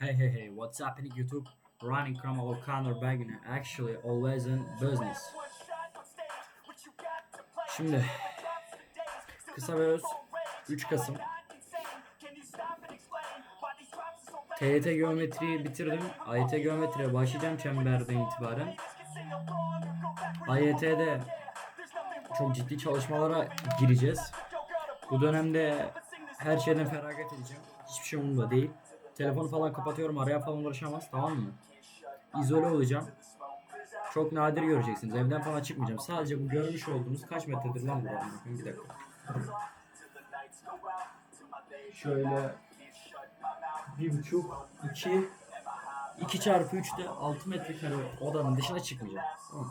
Hey hey hey, what's happening YouTube? Running Cromwell Conor Bagner actually always in business. Şimdi kısa ve öz 3 Kasım TYT geometriyi bitirdim. AYT geometriye başlayacağım çemberden itibaren. AYT'de çok ciddi çalışmalara gireceğiz. Bu dönemde her şeyden feragat edeceğim. Hiçbir şey umurumda değil. Telefonu falan kapatıyorum. Araya falan ulaşamaz. Tamam mı? İzole olacağım. Çok nadir göreceksiniz. Evden falan çıkmayacağım. Sadece bu görmüş olduğunuz kaç metredir lan bu? Bir dakika. Şöyle bir buçuk, iki, iki çarpı üçte altı metrekare odanın dışına çıkmayacağım. Tamam?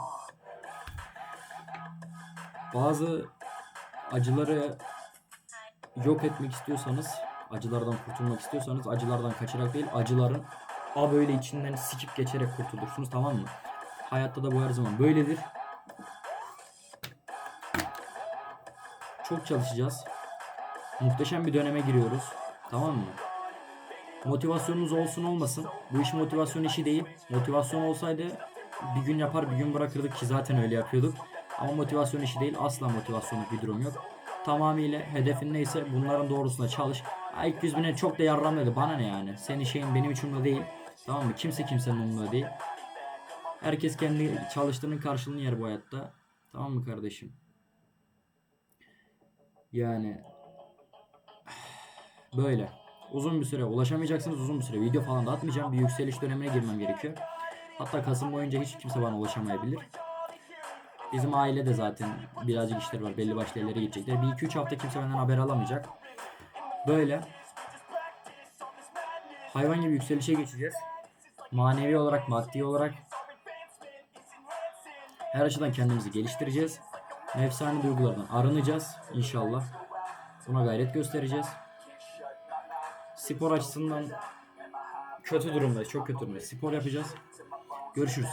Bazı acıları yok etmek istiyorsanız, acılardan kurtulmak istiyorsanız acılardan kaçarak değil, acıların a böyle içinden sikip geçerek kurtulursunuz tamam mı? Hayatta da bu her zaman böyledir. Çok çalışacağız. Muhteşem bir döneme giriyoruz. Tamam mı? Motivasyonunuz olsun olmasın. Bu iş motivasyon işi değil. Motivasyon olsaydı bir gün yapar bir gün bırakırdık ki zaten öyle yapıyorduk. Ama motivasyon işi değil. Asla motivasyonluk bir durum yok. Tamamıyla hedefin neyse bunların doğrusuna çalış. İlk yüz bine çok da yarram dedi. Bana ne yani? Senin şeyin benim için umurumda değil. Tamam mı? Kimse kimsenin umurumda değil. Herkes kendi çalıştığının karşılığını yer bu hayatta. Tamam mı kardeşim? Yani böyle. Uzun bir süre ulaşamayacaksınız uzun bir süre. Video falan da atmayacağım. Bir yükseliş dönemine girmem gerekiyor. Hatta Kasım boyunca hiç kimse bana ulaşamayabilir. Bizim aile de zaten birazcık işleri var. Belli başlı yerlere gidecekler. Bir iki üç hafta kimse benden haber alamayacak. Böyle. Hayvan gibi yükselişe geçeceğiz. Manevi olarak, maddi olarak her açıdan kendimizi geliştireceğiz. Nefsani duygulardan arınacağız inşallah. Buna gayret göstereceğiz. Spor açısından kötü durumdayız. Çok kötü durumdayız. Spor yapacağız. Görüşürüz.